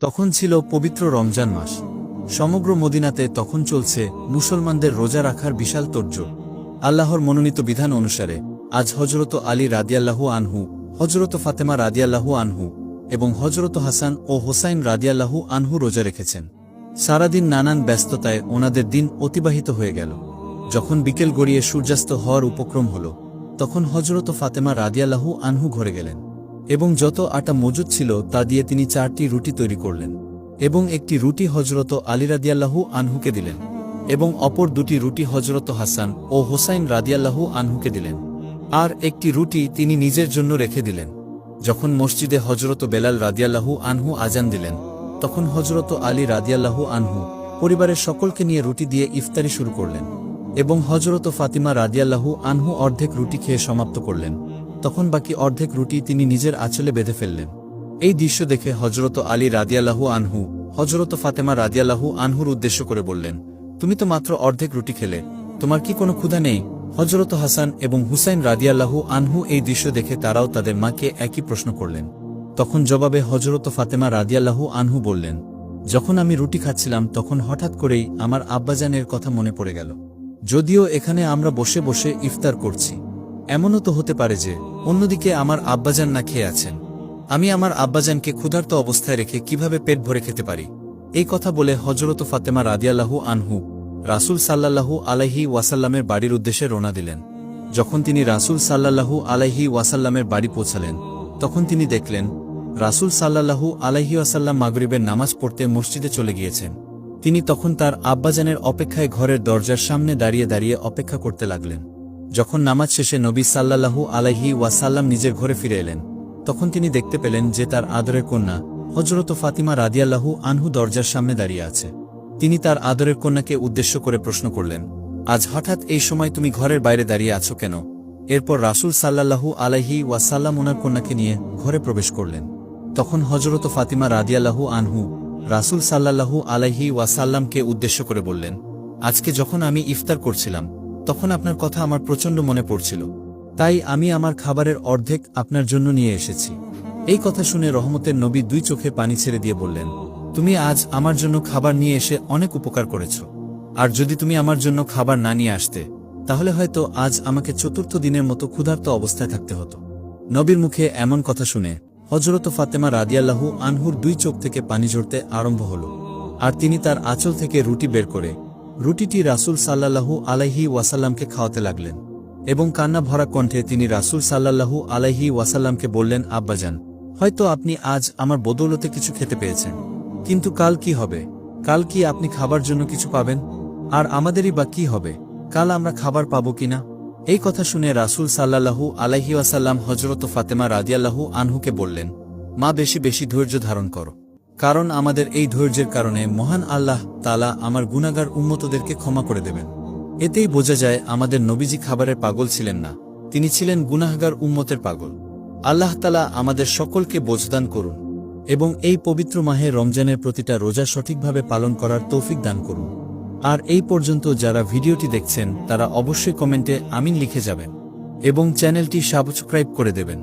তখন ছিল পবিত্র রমজান মাস। সমগ্র মদিনাতে তখন চলছে মুসলমানদের রোজা রাখার বিশাল তোড়জোড়। আল্লাহর মনোনীত বিধান অনুসারে, আজ হজরত আলী রাদিয়াল্লাহু আনহু হজরত ফাতেমা রাদিয়াল্লাহু আনহু এবং হজরত হাসান ও হোসাইন রাদিয়াল্লাহু আনহু রোজা রেখেছেন। সারাদিন নানান ব্যস্ততায় ওনাদের দিন অতিবাহিত হয়ে গেল। যখন বিকেল গড়িয়ে সূর্যাস্ত হওয়ার উপক্রম হল, তখন হজরত ফাতেমা রাদিয়াল্লাহু আনহু ঘরে গেলেন। এবং যত আটা মজুদ ছিল তা দিয়ে তিনি চারটি রুটি তৈরি করলেন, এবং একটি রুটি হজরত আলী রাদিয়াল্লাহু আনহুকে দিলেন, এবং অপর দুটি রুটি হজরত হাসান ও হোসাইন রাদিয়াল্লাহু আনহুকে দিলেন, আর একটি রুটি তিনি নিজের জন্য রেখে দিলেন। যখন মসজিদে হজরত বেলাল রাদিয়াল্লাহু আনহু আজান দিলেন, তখন হজরত আলী রাদিয়াল্লাহু আনহু পরিবারের সকলকে নিয়ে রুটি দিয়ে ইফতারি শুরু করলেন, এবং হজরত ফাতিমা রাদিয়াল্লাহু আনহু অর্ধেক রুটি খেয়ে সমাপ্ত করলেন। তখন বাকি অর্ধেক রুটি তিনি নিজের আঁচলে বেঁধে ফেললেন। এই দৃশ্য দেখে হজরত আলী রাদিয়াল্লাহু আনহু হজরত ফাতেমা রাদিয়াল্লাহু আনহুর উদ্দেশ্য করে বললেন, তুমি তো মাত্র অর্ধেক রুটি খেলে, তোমার কি কোনো ক্ষুধা নেই? হজরত হাসান এবং হুসাইন রাদিয়াল্লাহু আনহু এই দৃশ্য দেখে তারাও তাদের মাকে একই প্রশ্ন করলেন। তখন জবাবে হজরত ফাতেমা রাদিয়াল্লাহু আনহু বললেন, যখন আমি রুটি খাচ্ছিলাম, তখন হঠাৎ করেই আমার আব্বাজানের কথা মনে পড়ে গেল। যদিও এখানে আমরা বসে বসে ইফতার করছি। এমনও তো হতে পারে যে, অন্যদিকে আমার আব্বাজান না খেয়ে আছেন। আমি আমার আব্বাজানকে ক্ষুধার্ত অবস্থায় রেখে কীভাবে পেট ভরে খেতে পারি? এই কথা বলে হজরত ফাতেমা রাদিয়াল্লাহু আনহু রাসুল সাল্লাল্লাহু আলাইহি ওয়াসাল্লামের বাড়ির উদ্দেশ্যে রওনা দিলেন। যখন তিনি রাসুল সাল্লাল্লাহু আলাইহি ওয়াসাল্লামের বাড়ি পৌঁছালেন, তখন তিনি দেখলেন, রাসুল সাল্লাল্লাহু আলাইহি ওয়াসাল্লাম মাগরিবের নামাজ পড়তে মসজিদে চলে গিয়েছেন। তিনি তখন তার আব্বাজানের অপেক্ষায় ঘরের দরজার সামনে দাঁড়িয়ে দাঁড়িয়ে অপেক্ষা করতে লাগলেন। যখন নামাজ শেষে নবী সাল্লাল্লাহু আলাইহি ওয়াসাল্লাম নিজের ঘরে ফিরে এলেন, তখন তিনি দেখতে পেলেন যে তার আদরের কন্যা হজরত ফাতিমা রাদিয়াল্লাহু আনহু দরজার সামনে দাঁড়িয়ে আছে। তিনি তার আদরের কন্যাকে উদ্দেশ্য করে প্রশ্ন করলেন, আজ হঠাৎ এই সময় তুমি ঘরের বাইরে দাঁড়িয়ে আছো কেন? এরপর রাসুল সাল্লাল্লাহু আলাইহি ওয়াসাল্লাম ওনার কন্যাকে নিয়ে ঘরে প্রবেশ করলেন। তখন হজরত ফাতিমা রাদিয়াল্লাহু আনহু রাসুল সাল্লাল্লাহু আলাইহি ওয়াসাল্লামকে উদ্দেশ্য করে বললেন, আজকে যখন আমি ইফতার করছিলাম তখন আপনার কথা আমার প্রচণ্ড মনে পড়ছিল। তাই আমি আমার খাবারের অর্ধেক আপনার জন্য নিয়ে এসেছি। এই কথা শুনে রহমতের নবী দুই চোখে পানি ছেড়ে দিয়ে বললেন, তুমি আজ আমার জন্য খাবার নিয়ে এসে অনেক উপকার করেছ। আর যদি তুমি আমার জন্য খাবার না নিয়ে আসতে, তাহলে হয়তো আজ আমাকে চতুর্থ দিনের মতো ক্ষুধার্ত অবস্থায় থাকতে হতো। নবীর মুখে এমন কথা শুনে হজরত ফাতেমা রাদিয়াল্লাহু আনহুর দুই চোখ থেকে পানি ঝরতে আরম্ভ হল। আর তিনি তার আঁচল থেকে রুটি বের করে রুটিটি রাসুল সাল্লাল্লাহু আলাইহি ওয়াসাল্লামকে খাওয়াতে লাগলেন এবং কান্না ভরা কণ্ঠে তিনি রাসুল সাল্লাল্লাহু আলাইহি ওয়াসাল্লামকে বললেন, আব্বাজান, হয়তো আপনি আজ আমার বদৌলতে কিছু খেতে পেয়েছেন, কিন্তু কাল কি হবে? কাল কি আপনি খাবার জন্য কিছু পাবেন? আর আমাদেরই বা কি হবে? কাল আমরা খাবার পাবো কিনা এই কথা শুনে রাসুল সাল্লাল্লাহু আলাইহি ওয়াসাল্লাম হজরত ফাতেমা রাদিয়াল্লাহু আনহুকে বললেন, মা, বেশি বেশি ধৈর্য ধারণ করো। কারণ আমাদের এই ধৈর্যের কারণে মহান আল্লাহ তালা আমার গুনাগার উন্মতদেরকে ক্ষমা করে দেবেন। এতেই বোঝা যায় আমাদের নবীজি খাবারের পাগল ছিলেন না, তিনি ছিলেন গুনাহগার উম্মতের পাগল। আল্লাহ তালা আমাদের সকলকে বোঝদান করুন এবং এই পবিত্র মাহে রমজানের প্রতিটা রোজা সঠিকভাবে পালন করার তৌফিক দান করুন। আর এই পর্যন্ত যারা ভিডিওটি দেখছেন, তারা অবশ্যই কমেন্টে আমিন লিখে যাবেন এবং চ্যানেলটি সাবস্ক্রাইব করে দেবেন।